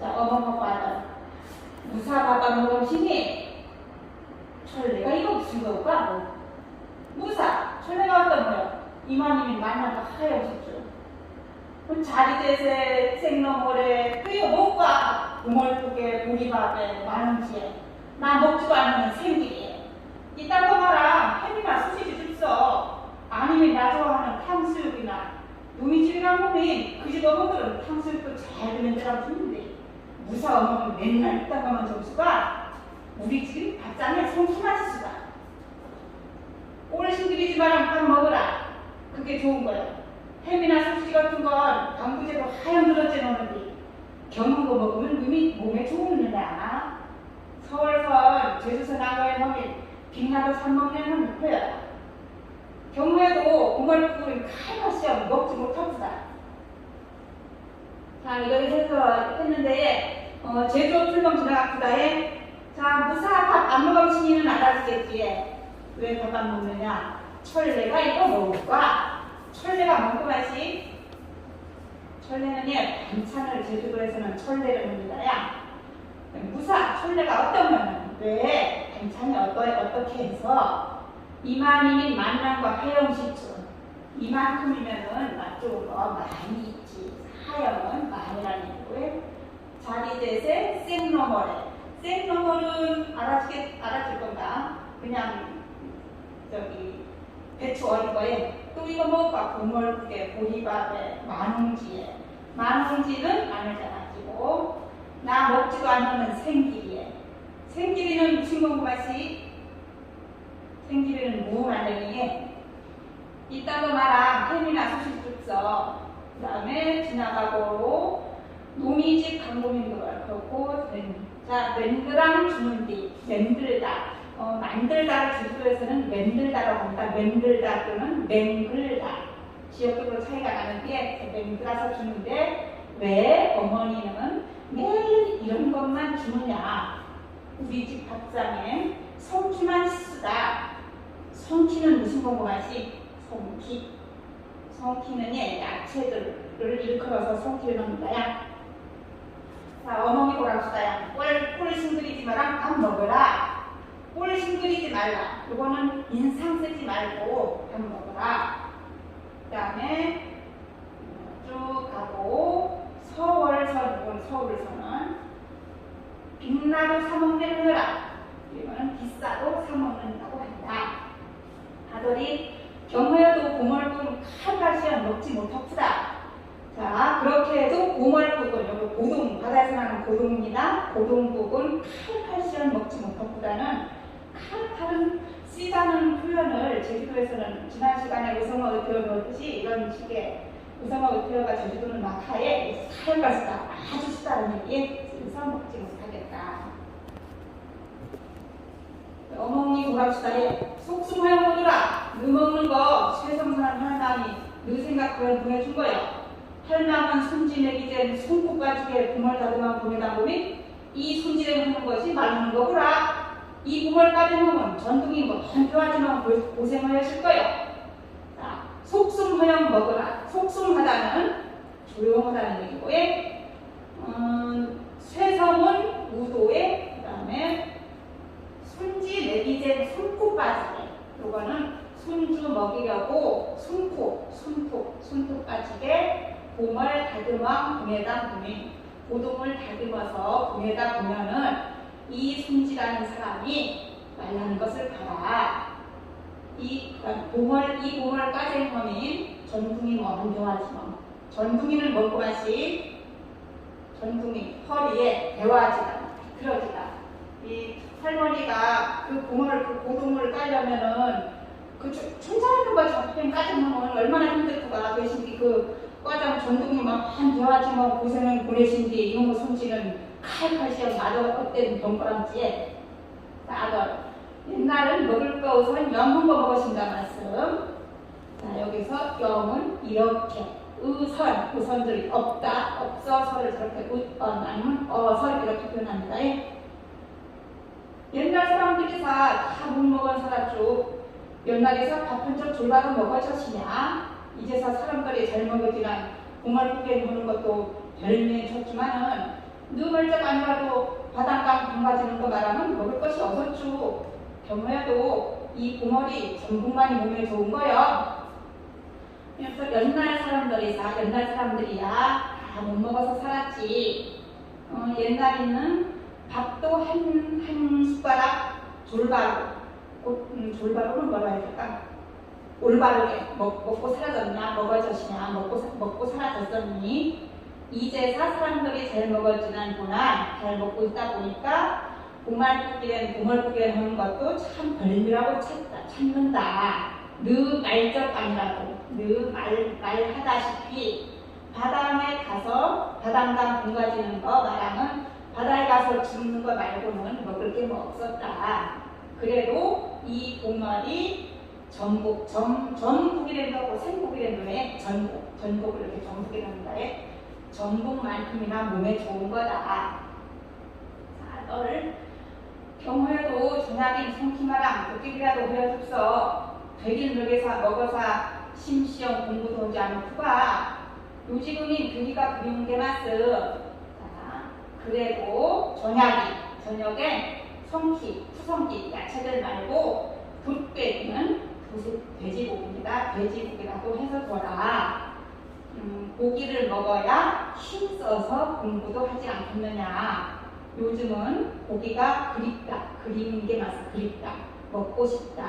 자, 어머머 아들. 무사바바 무엇이니? 천래가 이거 무슨 거까? 뭐. 무사, 천래가 어떤 거요? 이만님이 만나서 하여졌죠. 그 자리대세 생너머래 그게 뭐가 우멀프게 보리밥에 만원지에 나 먹지도 않는 생기에 이딴 거 봐라 햄이나 소시지 줍서 아니면 나 좋아하는 탕수육이나 누미집이나 보면 그집 어머들은 탕수육도 잘 되는 데라고 주는데 무사 어머는 맨날 이딴 거만 점수가 우리 집이 밥상에 짓이다. 어르신들이 집안에 밥 먹으라. 그게 좋은 거야. 햄이나 소시지 같은 건 방부제로 하얀 그릇째 넣는데 경은 거 먹으면 몸이 몸에 좋으느냐 서울선 제주서 나가에 보면 빛나도 산 먹는 한 거야. 경무에도 고말국을 칼같이 먹지 못합니다. 자 이걸 해서 했는데 어, 제주 풀명 지나갑시다에 자 무사 밥 안 먹으시니는 알아주겠지 왜밥 안 먹느냐? 철내가 이거 먹을까 철내가 먹고 맛이 철내는 예 반찬을 제주도에서는 철내를 합니다야. 무사 철내가 어떠면 왜 반찬이 어떠, 어떻게 해서 이만이면 만남과 하영시죠 이만큼이면은 맛쪽으로 많이 있지. 하영은 많이라는 얘기고요 자리대세 생너머래 생너머는 알아줄 건가 그냥 저기 배추 어린 거에. 또 이거 먹을까 고물국에 보리밥에 만홍지에. 만홍지는 마늘장 아끼고 나 먹지도 않는 생기리에. 생기리는 무슨 공부맛이 생기리는 무 만들기에? 이딴 거 말아. 햄이나 소시지 줍서 그 다음에 지나가고 노미집 강도민들 그렇고 자 맨드랑 주는디 맨들다 어, 만들다를 제주도에서는 맨들다라고 합니다. 맨들다 또는 맹글다. 지역적으로 차이가 나는 게 맹글아서 주는데 왜 어머니는 매일 이런 것만 주느냐. 우리 집 밥상에 성키만 쓰다. 성키는 무슨 공부하시? 성키. 성키는 예, 야채들을 일컬어서 성키를 넣는다야. 자, 어머니 보랍시다야. 꿀, 꿀 싱그리지 마랑 밥 먹어라. 꿀 싱그리지 말라. 이거는 인상 쓰지 말고 밥 먹어라. 그 다음에 쭉 가고 서월선, 이건 서울선은 빛나도 사먹는 거라. 이거는 비싸도 사먹는다고 한다. 아들이 경무에도 고멀국 칼칼시험 먹지 못합시다. 자, 그렇게 해도 고멀국은 여기 고동, 바다에서 나는 고동입니다. 고동국은 칼칼시험 먹지 못합보다는 칼칼은 씨다는 표현을 제주도에서는 지난 시간에 의성어 의표어 배웠듯이 이런 식의 의성어 의표어가 제주도는 마카에 살가시다 아주 쓰다는 얘기 그래서 먹지 못하겠다. 어머니 고랍시다에 속수모양 먹으라 너 먹는 거 최성선한 할망이 너 생각하면 보내준 거야. 할망은 손지내기전 손꼽가지게 부멀 다듬어 보내다 보니 이 손질해 먹는 것이 말하는 거구라. 이 부멀까지 먹으면 전등이 뭐 한조하지만 고생을 하실 거예요. 자, 속숨허영 먹으라. 속숨하다는 조용하다는 얘기고, 예? 음, 쇠성은 우도에, 그 다음에 순지 내기제 손코 빠지게. 요거는 손주 먹이려고 손코, 손톱, 손톱 빠지게 봄을 다듬어 봄에다 보면 고동을 다듬어서 봄에다 보면은 이 손지라는 사람이 말하는 것을 봐라. 이 봄을 이 봄을 까진 허민 전둥이 먹은 좋아하지만 전둥이는 먹고 마시 전둥이 허리에 대화지가 그러지다. 이 할머니가 그 봄을 그 고동을 까려면은 그 촌사하는 거 잡힌 까지면 얼마나 힘들까 계신지 그 과장 전둥이 막한 대화지만 고생을 보내신 뒤 이런 거 손질은 칼칼 시험 나도 헛된 동그랑지에 나도 옛날은 먹을 거 우선 영한 거 먹으신다 말씀. 자 여기서 영은 이렇게. 의선 의선들이 없다 없어서를 저렇게 웃언 아니면 어설 이렇게 표현합니다. 옛날 사람들이 다못 먹은 사람쪽 옛날에서 밥한점 졸라도 먹어졌으냐 이제서 사람들이 잘 먹어지난 공활국에 먹는 것도 별미에 쳤지만은 누멀쩍 아니라도 바닷가 담가지는 거 말하면 먹을 것이 없었죠. 경우에도 이 보물이 전분만이 몸에 좋은 거요. 그래서 옛날 사람들이 다 옛날 사람들이야 다 못 먹어서 살았지. 어, 옛날에는 밥도 한, 한 숟가락 졸바로, 곧, 음, 졸바로는 뭐라 해야 될까? 올바르게 먹, 먹고 사라졌냐, 먹어졌냐, 먹고, 사- 먹고 사라졌었니? 이제 사 사람들이 잘 먹어지는구나, 잘 먹고 있다 보니까 보말국기는 보말국기를 하는 것도 참 별미라고 찾다, 찾는다. 느 말적 아니라도 느 말, 말하다시피 바다에 가서 바닷강 공가지는 거 말하면 바다에 가서 죽는 거 말고는 먹을 게 뭐 없었다. 그래도 이 보말이 전국, 전, 전국이 된다고 생국이 된다에 전국, 전국을 이렇게 전국이 된다에 전국만큼이나 몸에 좋은 거다. 자, 너를 경호해도 전약인 성키마랑 도끼기라도 배워줍서 되긴 늙에서 먹어사 심시험 공부도 하지 않고가 요지금이 교리가 그리운 게. 자, 그래도 저녁이 저녁에 성키, 푸성키, 야채들 말고 붓빼기는 돼지고기입니다. 돼지고기라도 해서 줘라. 음, 고기를 먹어야 힘써서 공부도 하지 않겠느냐. 요즘은 고기가 그립다. 그리는 게 맞아. 그립다. 먹고 싶다.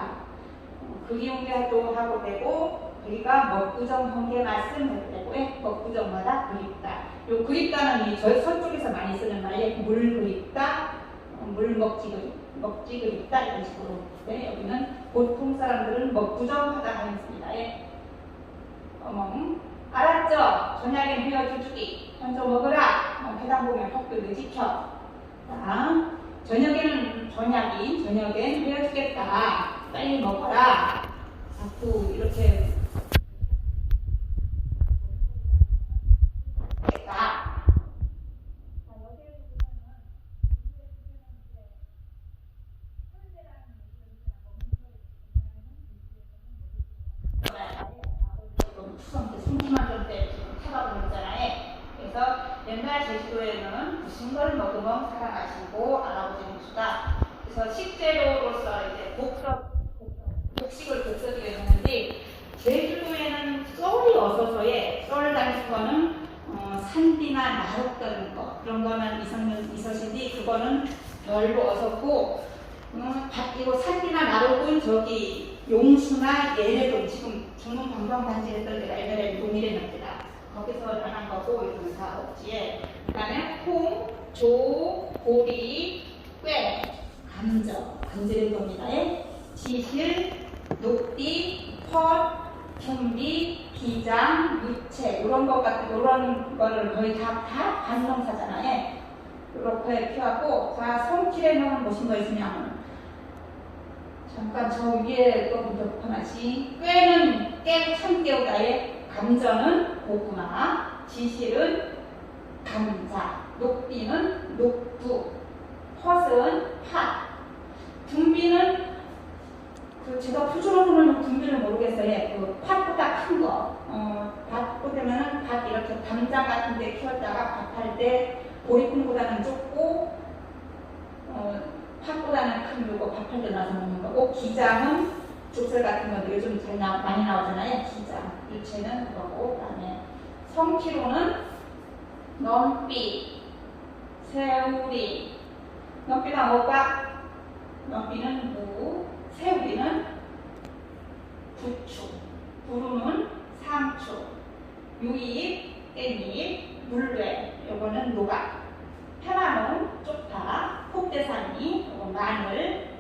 어, 그리운 게도 하고 되고 우리가 먹구정 한 게 말씀을 되고 예, 먹구정마다 그립다. 요 그립다는 이저 서쪽에서 많이 쓰는 말이에요. 물 그립다, 어, 물 먹지 그립, 먹지 그립다 이런 식으로. 네, 여기는 보통 사람들은 먹구정하다 하였습니다. 예. 어멍. 알았죠? 저녁에 헤어주주기 먼저 먹으라. 어, 해당 보면 턱들을 지켜. 자, 저녁에는 저녁이 저녁엔 헤어주겠다. 빨리 먹어라. 자꾸 이렇게 했다. 지금 추석 때 숨기만 전때 지금 타박을 했잖아요. 그래서 옛날 제주도에는 무슨 걸 먹으면 살아가시고 할아버지는 수다. 그래서 식재료로서 이제 복석, 복식을 겹쳐지게 되는데 제주도에는 썰이 없어서에 썰 달는 거는 어, 산비나 나룩 다는 거 그런 거는 이성년 있으신데 그거는 별로 없었고 어, 밭 이거 산비나 나룩은 저기 용수나 예래동 지금 중문 관광단지 했던 데가 옛날에 동일했는데다. 거기서 나난 거고 이런 다 없지에. 그다음에 콩, 조, 보리, 꽤, 감정 감지된 겁니다. 예? 지실, 녹디, 펄, 준비, 기장, 유체 이런 것 같은 이런 거를 거의 다, 다 반명사잖아요. 이렇게 피하고 자 성질에는 무슨 거 있으냐면 잠깐 저 위에 또 먼저 하나씩 꾀는 깨 참깨우다의 감전은 고구마 지실은 감자 녹비는 녹두 헛은 팥 분비는 그 제가 표준어로는 분비를 모르겠어요. 그 팥보다 큰 거. 어, 밭보다는 밭 이렇게 담장 같은 데 키웠다가 밭할 때 보리콩보다는 좁고 어, 팥보다는 큰 요거 밥할 때 나서 먹는 거고 기장은 족설 같은 건데 요즘 잘 나, 많이 나오잖아요. 기장. 유채는 그거고 그다음에 성키로는 넘비, 새우리. 넘비가 뭐가? 넘비는 무, 새우리는 부추, 부루는 상추, 유잎, 깻잎, 물회, 요거는 노각, 페라는 쪽파, 폭대산이, 요거 마늘,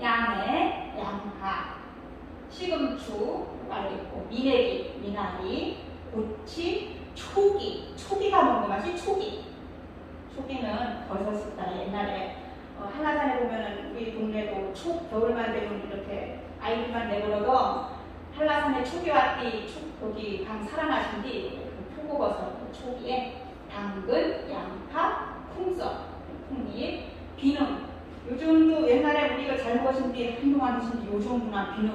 양해, 양파, 시금추, 말고 있고, 미네기, 미나리, 고치, 초기, 초기가 먹는 맛이 초기. 초기는 버섯을 따 옛날에 어, 한라산에 보면은 우리 동네도 초 겨울만 되면 이렇게 아이들만 내버려도 한라산에 초기 왔디 초, 거기 강 뒤그 표고버섯 초기에 당근, 양파, 풍선, 풍잎, 비누 요즘도 옛날에 우리가 잘 먹으신 뒤 한동안 드신 뒤 요즘구나 비누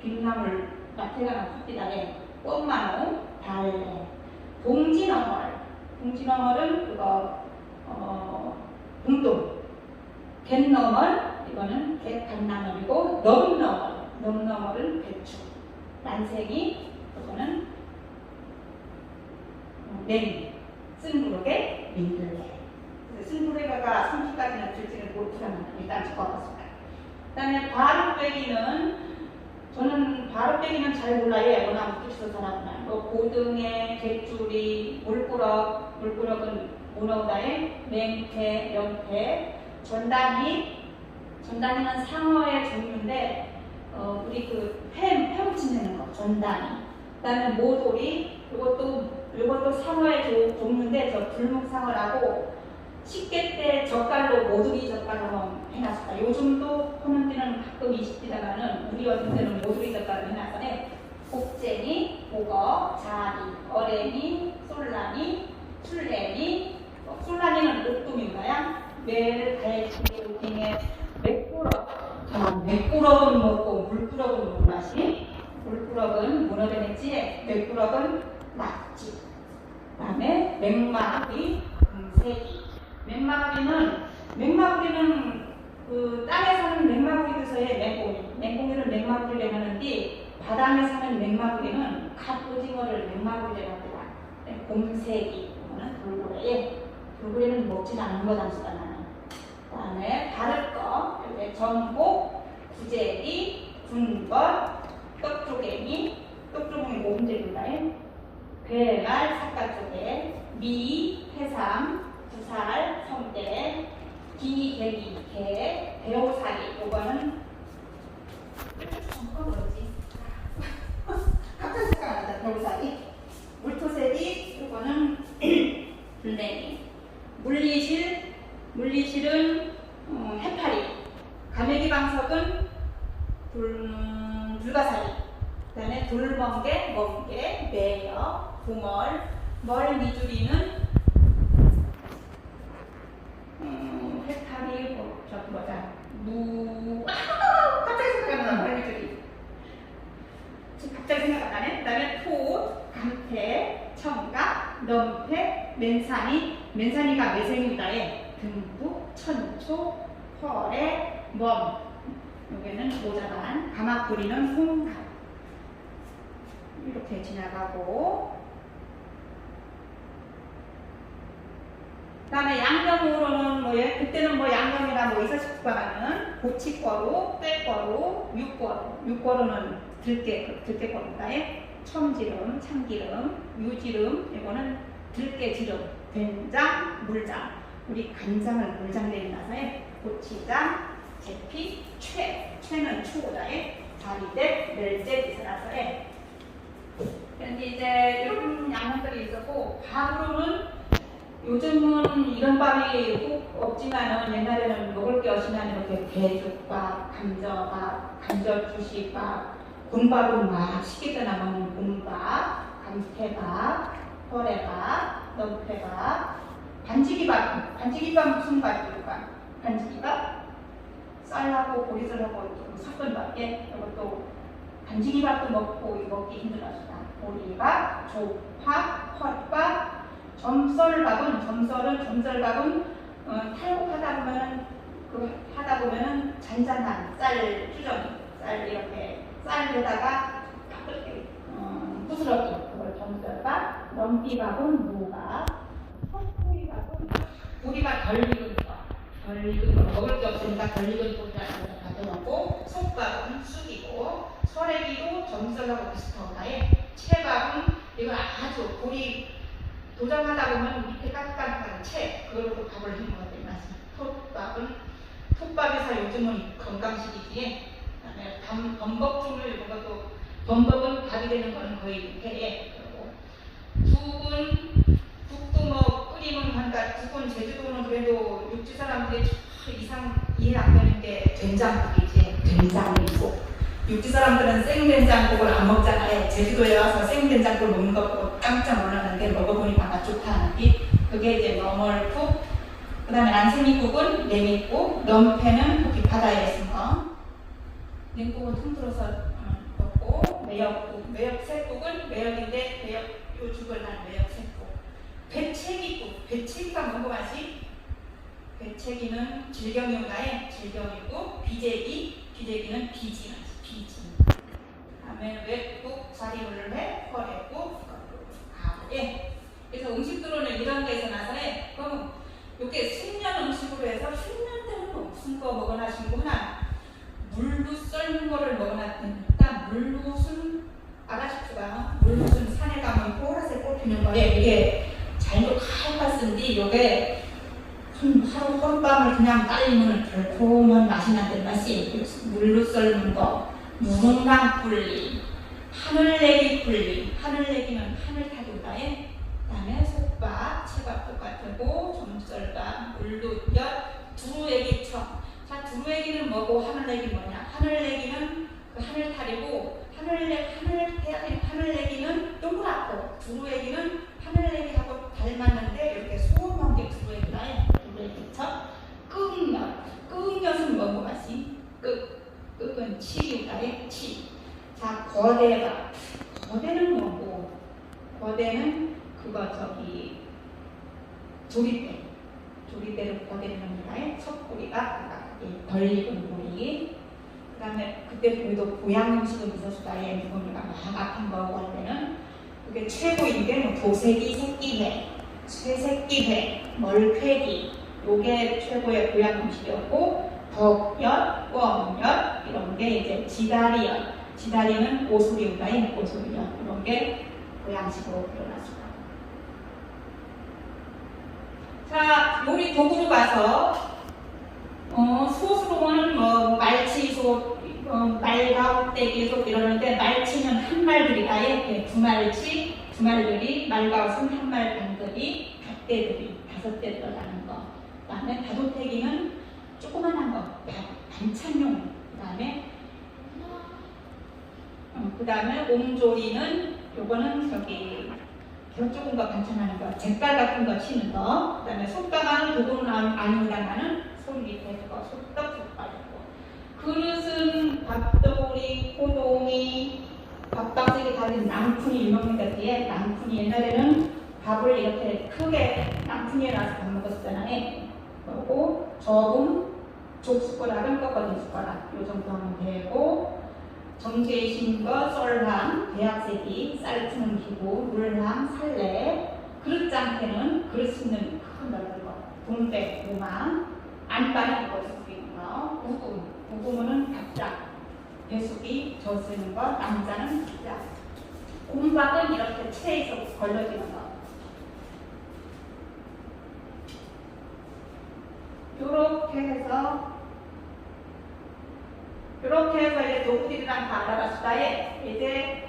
비누나물 마트에 가면 팝디다에 꽃마늘, 달래, 봉지너멀 봉지너멀은 그거 공동. 갯너멀 이거는 갯간나물이고 넘너멀 넘너멀은 배추. 난생이 이거는 냉. 쓴부르게 민들레. 쓴부르게가 30까지는 줄지는 못하는 일단 적어봤습니다. 그 다음에 바로빼기는 저는 바로빼기는 잘 몰라요. 워낙 붙여서 전하구나. 뭐 고등에, 갯줄이, 물꾸럭, 물꾸럭은 문어다에 맹태, 명태, 전단이, 전단이는 상어의 종류인데 어, 우리 그 햄, 햄무침 내는 거, 전단이. 그 다음에 모돌이, 이것도 상어의 조- 종류인데 저 불목상어라고 식객 때 젓갈로 모두리 젓갈로 해놨습니다. 요즘도 하는 데는 가끔 있습니다만은 우리 어떤 때는 모두리 젓갈을 해놨어요. 곡쟁이, 보거, 자리, 어레니, 솔라니, 술래니, 어, 솔라니는 옥돔인가요? 매를 달치기 우팅에 맥꾸럭. 자, 맥꾸럭은 먹고 물꾸럭은 먹는 맛이. 문어배냈지, 맥꾸럭은 낙지. 그 다음에 맥마구리, 금세기. 맥마구리는 맥마구리는 그 땅에 사는 맥마구리에서의 맹꽁이. 맹꽁이를 맥마구리를 하는데 바닥에 사는 맥마구리는 갑오징어를 맥마구리를 합니다. 곰세기, 이거는 돌고래. 돌고래는 먹진 않는 거 잠수가 나는. 그다음에 다를 거, 이렇게 전복, 구제기, 군벌, 떡조개미, 떡조개미 모음제인가 삿갓 쪽에 미, 해삼, 부살, 성대, 기, 개기, 개, 배우사리 요거는 잠깐 뭐지? 갑자기 생각난다. 배우사리 물토새비 요거는 불냉이. 물리실 물리실은 어, 해파리. 가메기 방석은 불, 불가사리. 그 다음에 돌멍게, 멍게, 매여, 구멀, 멀 미주리는 음, 해탈이 뭐, 저 뭐다 무 아, 갑자기 생각이 안 나. 멀 미주리 지금 갑자기 생각 안 나네. 그다음에 토, 감태, 청각, 넘태, 맨산이, 맨산이가 매생이다에 등부, 천초, 펄에, 멈. 여기는 모자반, 가마뿌리는 홍감. 이렇게 지나가고 다음에 양념으로는 뭐 예, 그때는 뭐 양념이나 뭐 있었을까는 고치거루, 꾀거루, 육거루, 육거루는 들깨 들깨거루입니다. 첨지름, 참기름, 유지름 이거는 들깨지름, 된장, 물장. 우리 간장을 물장내에 나서에 고추장, 제피, 최, 최는 추고자에 다리대, 멸제 이사라서에 그런데 이제 이런 양념들이 있었고 밥으로는 요즘은 이런 밥이 꼭 없지만은 옛날에는 먹을 게 없으면 이렇게 개죽밥, 감자밥, 감절주시밥, 군밥은 막 시키다 남은 군밥, 감태밥, 호래밥, 넘태밥, 반지기밥, 반지기밥 무슨 밥입니까? 반지기밥? 쌀하고 보리쌀하고 좀 섞은 밥, 예, 이것도 반지기밥도 먹고 먹기 힘들었습니다. 보리밥, 조밥, 헛밥, 점설밥은 점설은 점설밥은 어, 탈곡하다 보면은 그 하다 보면은 잔잔한 쌀 주전 쌀 이렇게 쌀에다가 어, 부스러기 그걸 점설밥, 넘비밥은 무밥, 헛보리밥은 우리가 덜 익은 거, 덜 익은 거 먹을 게 없으니까 덜 익은 고기를 가져놓고 속밥은 쑥이고 설애기도 점설하고 비슷하다에 채밥은 이건 아주 보리 도장하다 보면 밑에 깜깜한 채 그걸로 밥을 해 먹어야 맛있습니다. 톱밥은 톱밥에서 요즘은 건강식이지. 그다음에 밤, 범벅 종류 이런 것도 범벅은 밥이 되는 거는 거의 회에 그리고 죽은 국도 뭐 끓이면 한다. 죽은 제주도는 그래도 육지 사람들이 참 이상 이해 안 되는 게 된장국이지. 된장국. 육지 사람들은 생된장국을 안 먹잖아요. 제주도에 와서 생된장국을 먹는 것 보고 깜짝 놀랐는데 좋다는데 그게 이제 너멀국 그 다음에 안생이국은 냉이국 넘패는 있는 거 냉국은 통틀어서 어, 먹고 매역국 매역새국은 매역인데 매역 요 죽을 난 매역새국 배채기국 배채기가 뭔거 맛이 배채기는 질경이오다에 질경이고 비재기 비재기는 비지 비지. 다음에 외국 자리를 해 거래고 아 예. 그래서 음식들은 이런. 그럼 이렇게 숙련 음식으로 해서 숙련 때는 뭐 무슨 거 먹거나 신고나 물로 썰는 거를 일단 물로순 아가씨가 물로순 산에 가면 보라색 꽃 피는 거에 이게 잘못 칼같은데 이게 한 하루 한밤을 그냥 딸리면 달콤한 맛이 난단 맛이. 물로 썰는 거. 무농랑 뿔리 하늘내기 뿔리. 하늘내기는 하늘 타기보다에 그다음에 속밥 채밥 똑같고 점썰밥 물루엿 두루애기청 자 두루애기는 뭐고 하늘내기 뭐냐? 하늘내기는 그 하늘탈이고 하늘내 하늘 태양의 하늘내기는 동그랗고 두루애기는 하늘내기하고 닮았는데 이렇게 소음한 게 두루애기라요 두루애기청 끙엿 끙엿은 뭐고 맛이 끄 끄은 치유가의 치. 자 거대가. 거대는 뭐고? 거대는 그거 저기 조리대. 조리대를 거대는 겁니다의 첫 꼬리가 덜 익은 꼬리 그다음에 그때 우리도 고향 음식은 있었다에 누군가 막 아픈 거 먹을 때는 그게 최고인 게뭐 도색이 새끼회 쇠새끼회 멀쾌기 요게 최고의 고향 음식이었고 덕엿, 꿩엿 이런 게 이제 지다리엿. 지다리는 오소리우다인 오소리엿 이런 게 고양식으로 일어났습니다. 자, 요리 도구로 가서 어, 소스로는 뭐 말치소, 어, 말가웃대기소 이러는데 말치는 한 말들이다 이렇게 두 말치, 두 말들이 말가웃은 한 말 반들이 갓대들이 다섯 대 들어가는 거. 그 다음에 다도태기는 조그만한 거, 반- 반찬용. 그 다음에 어, 그 다음에 옹조리는 요거는 저기 겨 조금 거 반찬하는 거, 잿깔 같은 거 치는 거, 그 다음에 솥가마는 도구는 안- 아니라면은 그거 솥떡 솥가지고 그릇은 밥도리, 호동이, 밥박스기 달린 낭푼이 유명한 것 뒤에 낭푼이 옛날에는 밥을 이렇게 크게 낭푼이에 놔서 밥 먹었잖아요. 그리고 저금, 족숟가락은 꺾어진 숟가락 요 정도 하면 되고 정제신 거, 썰함, 대학세기, 쌀 푸는 기구, 물함, 살래, 그릇장태는 그릇 씻는 큰 넓은 거, 동백, 오망, 안방에 이거 쓰는 거, 우금, 우금은 밥작, 배수기, 저 쓰는 거, 남자는 밥작, 곰박은 이렇게 체에서 걸러지는 거. 요렇게 해서 이렇게 해서 이제 노부들이랑 다 알아봤다에 이제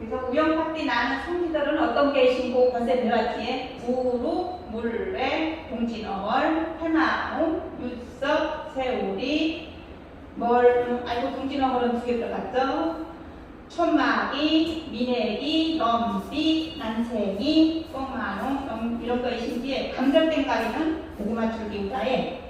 그래서 우연파티 나는 성지들은 어떤 게 신고 건세 배웠지에 우루, 물레, 동진어월, 해마무, 육석, 세우리, 뭘, 음, 아이고 동진어월은 두 개 들어갔죠. 천마기, 미네기, 넘비, 난생이, 꽁마농 이런 거 신지에 감절땡가리는 고구마 줄기 우다에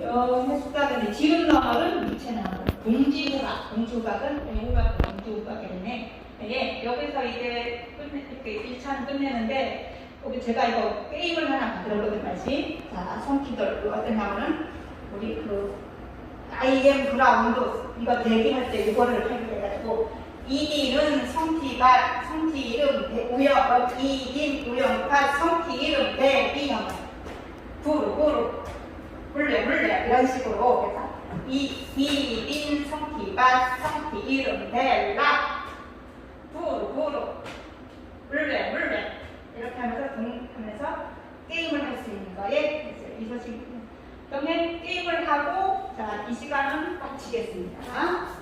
어, 해수각은 지름 너머는 밑에 나오는 동지우각, 동지우각은 영우각, 동지우각이네. 예, 여기서 이제 끝내, 이렇게 1차는 끝내는데, 여기 제가 이거 게임을 하나 만들었거든, 다시. 자, 성키들, 어떤 나오는, 우리 그, IM 브라운도 이거 대기할 때 이거를 해가지고, 이디는 성티가, 성티 이름, 대- 우영, 이딘, 우영파, 성티 이름, 대비형. 부르, 부르. 물레 물레 이런 식으로 그래서 이 이인 성기반 성기 이름 델라 부르 부르 물레 물레. 이렇게 하면서 등 하면서 게임을 할 수 있는 거에 이 소식 그러면 게임을 하고 자 이 시간은 마치겠습니다.